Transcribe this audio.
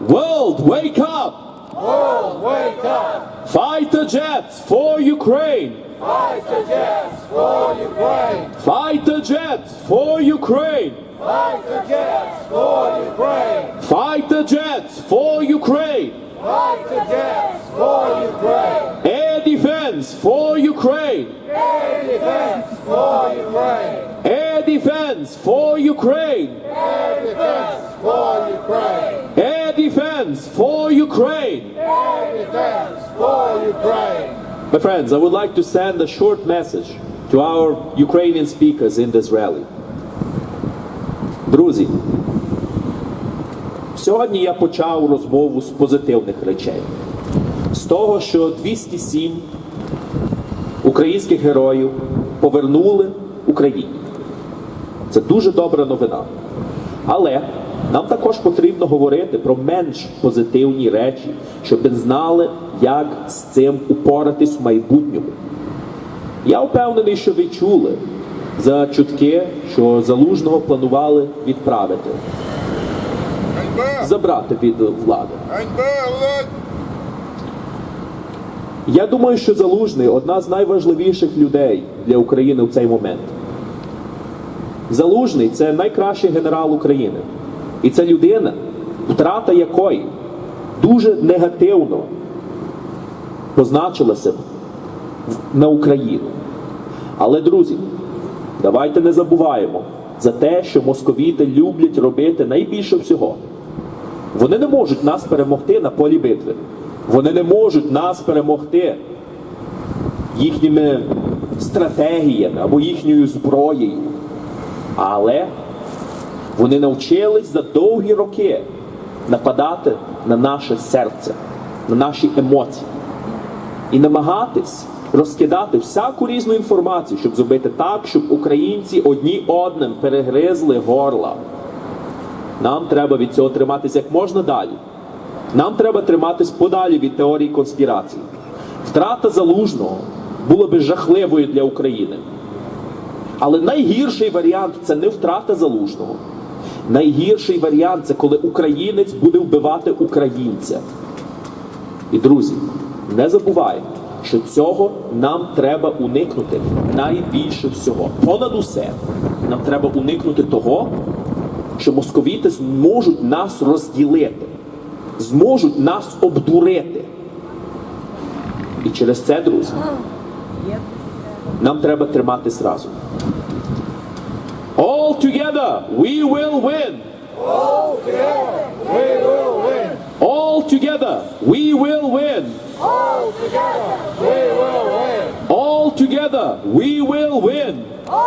World, wake up! World, wake up! Fighter jets for Ukraine! Fighter jets for Ukraine! Fighter jets for Ukraine! Fighter jets for Ukraine! Fighter jets for Ukraine! Fighter jets for Ukraine! Air defense for Ukraine! Air defense for Ukraine! Air defense for Ukraine! Air defense for Ukraine! Defense for Ukraine! Air defense for Ukraine! My friends, I would like to send a short message to our Ukrainian speakers in this rally. Друзі, сьогодні я почав розмову з позитивних речей. З того, що 207 українських героїв повернули Україні. Це дуже добра новина. Але нам також потрібно говорити про менш позитивні речі, щоб знали, як з цим упоратись в майбутньому. Я впевнений, що ви чули за чутки, що залужного планували відправити, забрати від влади. Я думаю, що залужний одна з найважливіших людей для України в цей момент. Залужний це найкращий генерал України. І це людина, втрата якої дуже негативно позначилася на Україну. Але, друзі, давайте не забуваємо за те, що московіти люблять робити найбільше всього. Вони не можуть нас перемогти на полі битви. Вони не можуть нас перемогти їхніми стратегіями або їхньою зброєю. Але вони навчились за довгі роки нападати на наше серце, на наші емоції і намагатись розкидати всяку різну інформацію, щоб зробити так, щоб українці одні одним перегризли горла. Нам треба від цього триматися як можна далі. Нам треба триматись подалі від теорії конспірації. Втрата залужного була би жахливою для України. Але найгірший варіант це не втрата залужного. Найгірший варіант це коли українець буде вбивати українця. І друзі, не забуваємо, що цього нам треба уникнути найбільше всього. Понад усе, нам треба уникнути того, що московіти зможуть нас розділити, зможуть нас обдурити. І через це, друзі, нам треба триматись разом. All together we will win! All together we will win! All together we will win! All together we will win! All together we will win!